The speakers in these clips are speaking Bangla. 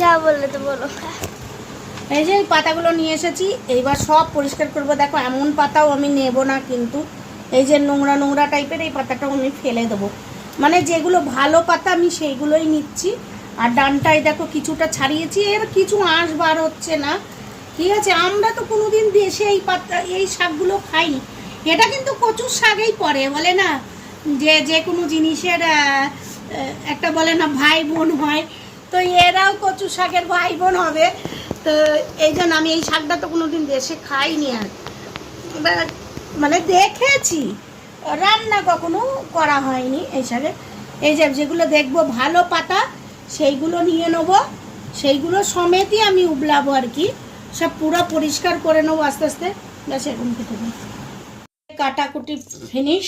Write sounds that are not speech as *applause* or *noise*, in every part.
যা বললে তো বলো। এই যে পাতাগুলো নিয়ে এসেছি, এইবার সব পরিষ্কার করব। দেখো, এমন পাতাও আমি নেব না কিন্তু। এই যে নোংরা নোংরা টাইপের এই পাতাটাও আমি ফেলে দেবো। মানে যেগুলো ভালো পাতা আমি সেইগুলোই নিচ্ছি। আর ডানটায় দেখো কিছুটা ছাড়িয়েছি, এর কিছু আঁশ বার হচ্ছে না। ঠিক আছে, আমরা তো কোনো দিন দেশে এই পাতা, এই শাকগুলো খাইনি। এটা কিন্তু কচুর শাকেই পড়ে, বলে না? যে যে কোনো জিনিসের একটা বলে না, ভাই বোন হয় তো এরাও কচু শাকের ভাই বোন হবে। তো এই জন্য আমি এই শাকটা তো কোনোদিন দেশে খাইনি আর। মানে দেখেছি, রান্না কখনো করা হয়নি এই শাকে। এই যে যেগুলো দেখব ভালো পাতা, সেইগুলো নিয়ে নেব। সেইগুলো সমেতই আমি উবলাবো আর কি। সব পুরো পরিষ্কার করে নেব আস্তে আস্তে। ব্যাস এরকম নেব কাটাকুটি ফিনিশ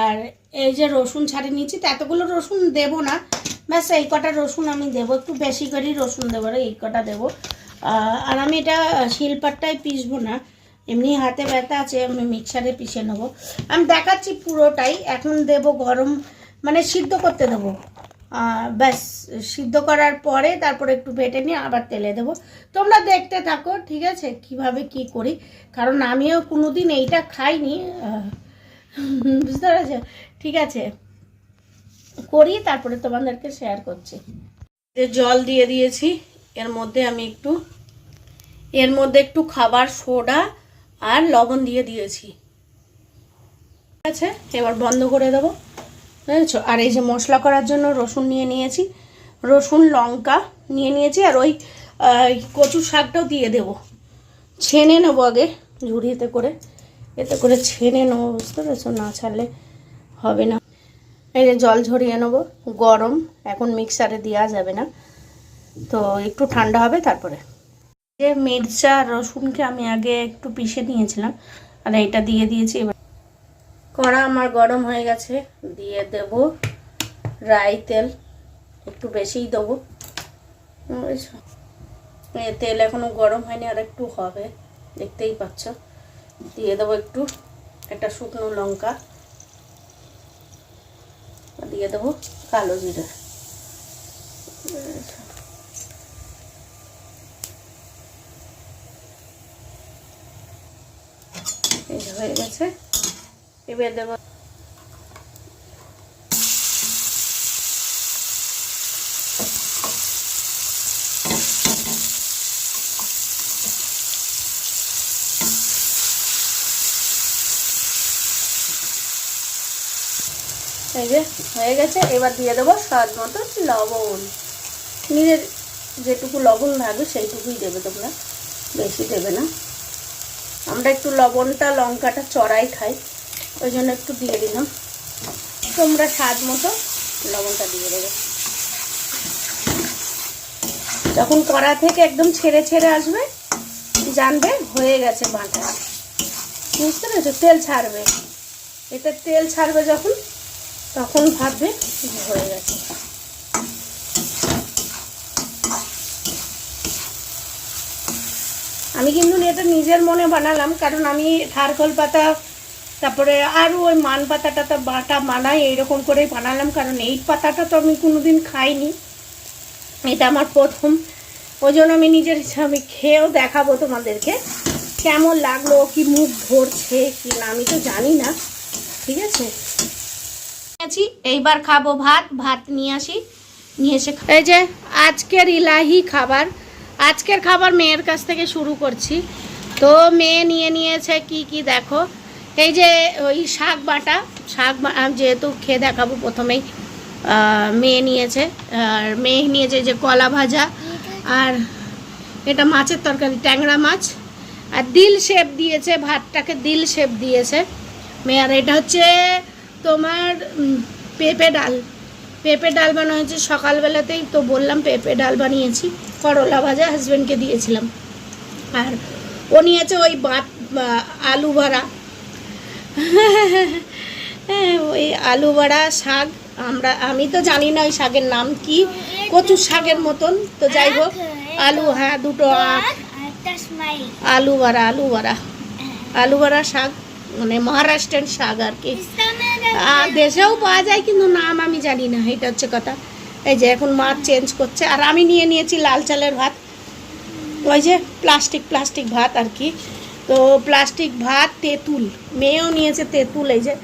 আর এই যে রসুন ছাড়িয়ে নিয়েছি, তো এতগুলো রসুন দেবো না। ব্যাস, এই কটা রসুন আমি দেবো, একটু বেশি করেই রসুন দেবো এই কটা দেবো। আর আমি এটা শিলপাটটায় পিসবো না, এমনি হাতে ব্যথা আছে, আমি মিক্সারে পিষে নেব। আমি দেখাচ্ছি পুরোটাই, এখন দেবো গরম মানে সিদ্ধ করতে দেবো। ব্যাস, সিদ্ধ করার পরে তারপরে একটু বেটে নিয়ে আবার তেলে দেবো। তোমরা দেখতে থাকো, ঠিক আছে, কীভাবে কি করি, কারণ আমিও কোনোদিন এইটা খাইনি। বুঝতে পেরেছ? ঠিক আছে। করি, তারপরে তোমাদেরকে শেয়ার করছি। যে জল দিয়ে দিয়েছি, এর মধ্যে আমি একটু, এর মধ্যে একটু খাবার, সোডা আর লবণ দিয়ে দিয়েছি। ঠিক আছে? এবার বন্ধ করে দেবো। বুঝেছ? আর এই যে মশলা করার জন্য রসুন নিয়ে নিয়েছি। রসুন, লঙ্কা নিয়ে নিয়েছি, আর ওই কচু শাকটাও দিয়ে দেবো। ছেনে নেব আগে, ঝুড়িতে করে। এতে করে ছেনে নেব, বুঝতে পেরেছ? না ছাড়লে হবে না। এই যে জল ঝরিয়ে নেব, গরম, এখন মিক্সারে দেওয়া যাবে না। তো একটু ঠান্ডা হবে তারপরে। যে মির্চা রসুনকে আমি আগে একটু পিষে নিয়েছিলাম, আর এটা দিয়ে দিয়েছি এবার। কড়া আমার গরম হয়ে গেছে, দিয়ে দেব রাই তেল, একটু বেশিই দেবো। তেল এখনও গরম হয়নি, আর একটু হবে, দেখতেই পাচ্ছ। দিয়ে দেবো একটু, একটা শুকনো লঙ্কা। দিয়ে দেবো কালো জিরা। হয়ে গেছে। এবার দেবো এই যে, হয়ে গেছে। এবার দিয়ে দেবো স্বাদ মতো লবণ। নিজের যেটুকু লবণ লাগবে সেইটুকুই দেবে তোমরা। বেশি দেবে না। আমরা একটু লবণটা, লঙ্কাটা চড়াই খাই। ওই জন্য একটু দিয়ে দিলাম। তোমরা স্বাদ মতো লবণটা দিয়ে দেবে। যখন কড়া থেকে একদম ছেড়ে ছেড়ে আসবে, জানবে হয়ে গেছে বাটা। বুঝতে পেরেছ? তেল ছাড়বে। এতে তেল ছাড়বে যখন তখন ভাববে হয়ে গেছে। আমি কিন্তু এটা নিজের মনে বানালাম, কারণ আমি থারকল পাতা, তারপরে আরও ওই মান পাতাটা, তো বাটা বানাই এইরকম করেই বানালাম, কারণ এই পাতাটা তো আমি কোনোদিন খাইনি। এটা আমার প্রথম। ওই জন্য আমি নিজের আমি খেয়েও দেখাবো তোমাদেরকে, কেমন লাগল কি মুখ ভরছে কি না, আমি তো জানি না। ঠিক আছে? আছি, এইবার খাব ভাত ভাত নিয়ে আসি, নিয়ে এসে এই যে আজকের ইলাহি খাবার, আজকের খাবার মেয়ের কাছ থেকে শুরু করছি। তো মেয়ে নিয়ে নিয়েছে কি কি দেখো। এই যে ওই শাক বাটা, শাক যেহেতু খেয়ে দেখাবো প্রথমেই মেয়ে নিয়েছে, আর মেয়ে নিয়েছে যে কলা ভাজা, আর এটা মাছের তরকারি, ট্যাংরা মাছ। আর দিল শেপ দিয়েছে, ভাতটাকে দিল শেপ দিয়েছে। মেয়ে, আর এটা হচ্ছে তোমার পেঁপে ডাল। পেঁপে ডাল বানানো হয়েছে সকালবেলাতেই তো বললাম পেঁপে ডাল বানিয়েছি। করলা ভাজা হাজব্যান্ডকে দিয়েছিলাম। আর ও নিয়েছে ওই বাট আলু ভাড়া। *laughs* ওই আলু ভাড়া শাক। আমরা আমি তো জানি না ওই শাকের নাম কি। কচুর শাকের মতন। তো যাই হোক আলু হ্যাঁ দুটো আলু ভাড়া আলু ভাড়া। আলু ভাড়া শাক মানে মহারাষ্ট্রের শাক আর কি। আর দেশেও পাওয়া যায়, কিন্তু নাম আমি জানি না, এটা হচ্ছে কথা। এই যে এখন মা চেঞ্জ করছে, আর আমি নিয়ে নিয়েছি লাল চালের ভাত। ওই যে প্লাস্টিক প্লাস্টিক ভাত আর কি। তো প্লাস্টিক ভাত, তেঁতুল, মেয়েও নিয়েছে তেঁতুল, এই যে।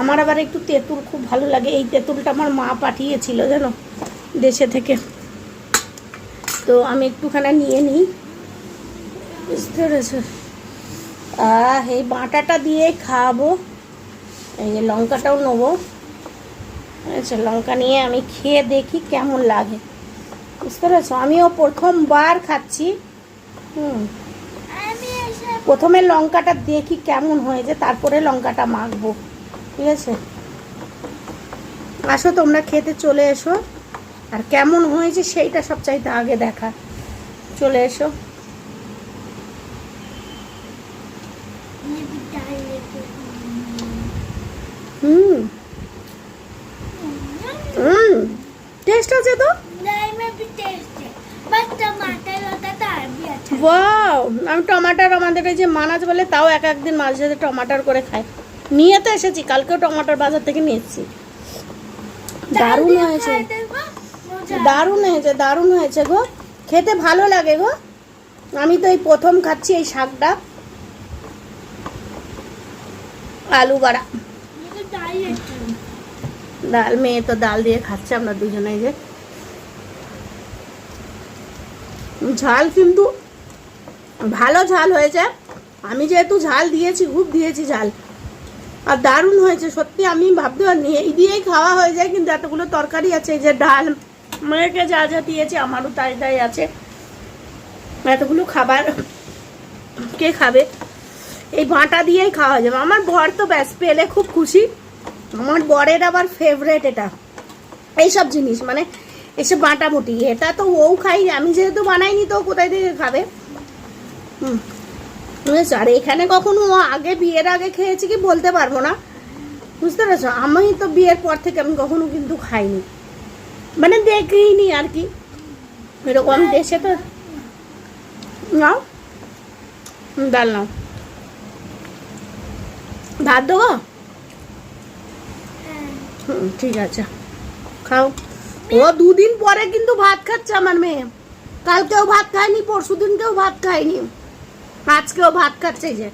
আমার আবার একটু তেঁতুল খুব ভালো লাগে, এই তেঁতুলটা আমার মা পাঠিয়েছিল, জানো, দেশে থেকে। তো আমি একটুখানি নিয়ে নিই। বুঝতে পেরেছ? আহ, এই বাটাটা দিয়ে খাওয়াবো এই যে লঙ্কাটাও নেব। আচ্ছা লঙ্কা নিয়ে আমি খেয়ে দেখি কেমন লাগে। বুঝতে পেরেছ? আমিও প্রথমবার খাচ্ছি। হুম। প্রথমে লঙ্কাটা দেখি কেমন হয়েছে তারপরে লঙ্কাটা মাখবো। ঠিক আছে? আসো তোমরা খেতে চলে এসো। আর কেমন হয়েছে সেইটা সব চাইতে আগে দেখা। চলে এসো। হুম। হুম। টেস্ট আছে তো? ওয়াও আমি টমাটার আমাদের এই যে মানাজ বলে, তাও এক একদিন মাঝে সাথে টমাটার করে খাই। নিয়ে তো এসেছি, কালকেও টমাটার বাজার থেকে নিয়ে দারুণ হয়েছে। দারুণ হয়েছে দারুণ হয়েছে গো। খেতে ভালো লাগে গো। আমি তো এই প্রথম খাচ্ছি এই শাকটা। আলু বাড়া। ডাল, মেয়ে তো ডাল দিয়ে খাচ্ছে, আমরা দুজনে যে। ঝাল কিন্তু ভালো ঝাল হয়েছে। আমি যেহেতু ঝাল দিয়েছি, খুব দিয়েছি ঝাল। আর দারুণ হয়েছে, সত্যি আমি ভাবতে পারিনি এই দিয়েই খাওয়া হয়ে যায়, কিন্তু এতগুলো তরকারি আছে যে ডাল, মেয়েকে যা যা দিয়েছি, আমারও তাই তাই আছে। এতগুলো খাবার কে খাবে? এই বাঁটা দিয়েই খাওয়া যাবে। আমার বর তো ব্যাস, পেলে খুব খুশি। আমার বরের আবার ফেভারেট এটা। এইসব জিনিস মানে এসব বাঁটামুটি এটা তো ও খাই আমি যেহেতু বানাইনি তো কোথায় থেকে খাবে? হুম। বুঝেছ? আর এখানে কখনো ও আগে বিয়ের আগে খেয়েছি কি বলতে পারব না। বুঝতে পেরেছ? আমি তো বিয়ের পর থেকে আমি কখনো কিন্তু খাইনি। মানে দেখিনি আর কি। এরকম দেশে তো নাও। ডাল নাও। ভাত দেবো? ঠিক আছে। খাও। ও দুদিন পরে কিন্তু ভাত খাচ্ছে আমার মেয়ে। কালকেও ভাত খায়নি পরশু দিনকেও ভাত খায়নি। আজকেও ভাত খাচ্ছে যে।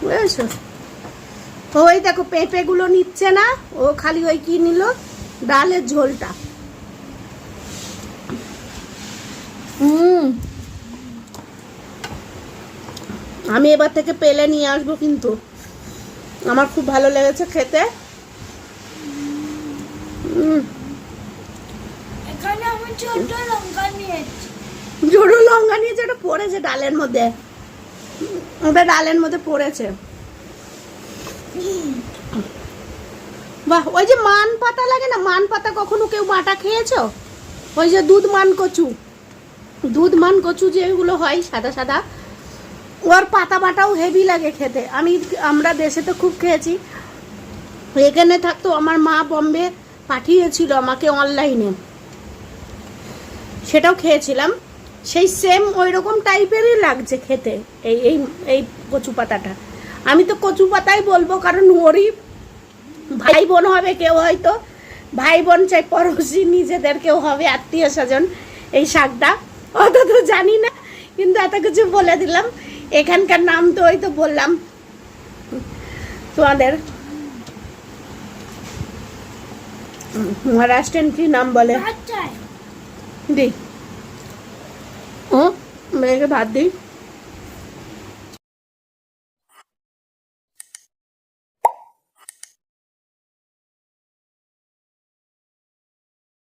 বুঝেছ ওই দেখো, পেঁপেগুলো নিচ্ছে না। ও খালি ওই কি নিল? ডালের ঝোলটা। হুম। আমি এবার থেকে পেলে নিয়ে আসব কিন্তু। আমার খুব ভালো লেগেছে খেতে হুম এখানে আমি ছোট লঙ্কা নিয়েছি জোড়ো লঙ্কা নিয়েছে ওটা পড়েছে ডালের মধ্যে। ওটা ডালের মধ্যে পড়েছে। বাহ, ওই যে মান পাতা লাগে না? মান পাতা কখনো কেউ বাটা খেয়েছো? ওই যে দুধ মান কচু। দুধ মান কচু যেগুলো হয় সাদা সাদা, ওর পাতা বাটাও হেভি লাগে খেতে। আমি, আমরা দেশে তো খুব খেয়েছি। এখানে থাকতো, আমার মা বম্বে পাঠিয়েছিল আমাকে অনলাইনে সেটাও খেয়েছিলাম। সেই সেম ওই রকম টাইপেরই লাগছে খেতে এই এই এই কচু পাতাটা। আমি তো কচু পাতাই বলব কারণ ওরই ভাই বোন হবে কেউ হয়তো। ভাই বোন চাই পড়োশি নিজেদের কেউ হবে আত্মীয় স্বজন এই শাকটা। অত তো জানি না কিন্তু এত কিছু বলে দিলাম। এখানকার নাম তো ওই তো বললাম তোমাদের। মহারাষ্ট্রেন কি নাম বলে? দি। ও মেয়েকে ভাত দিই।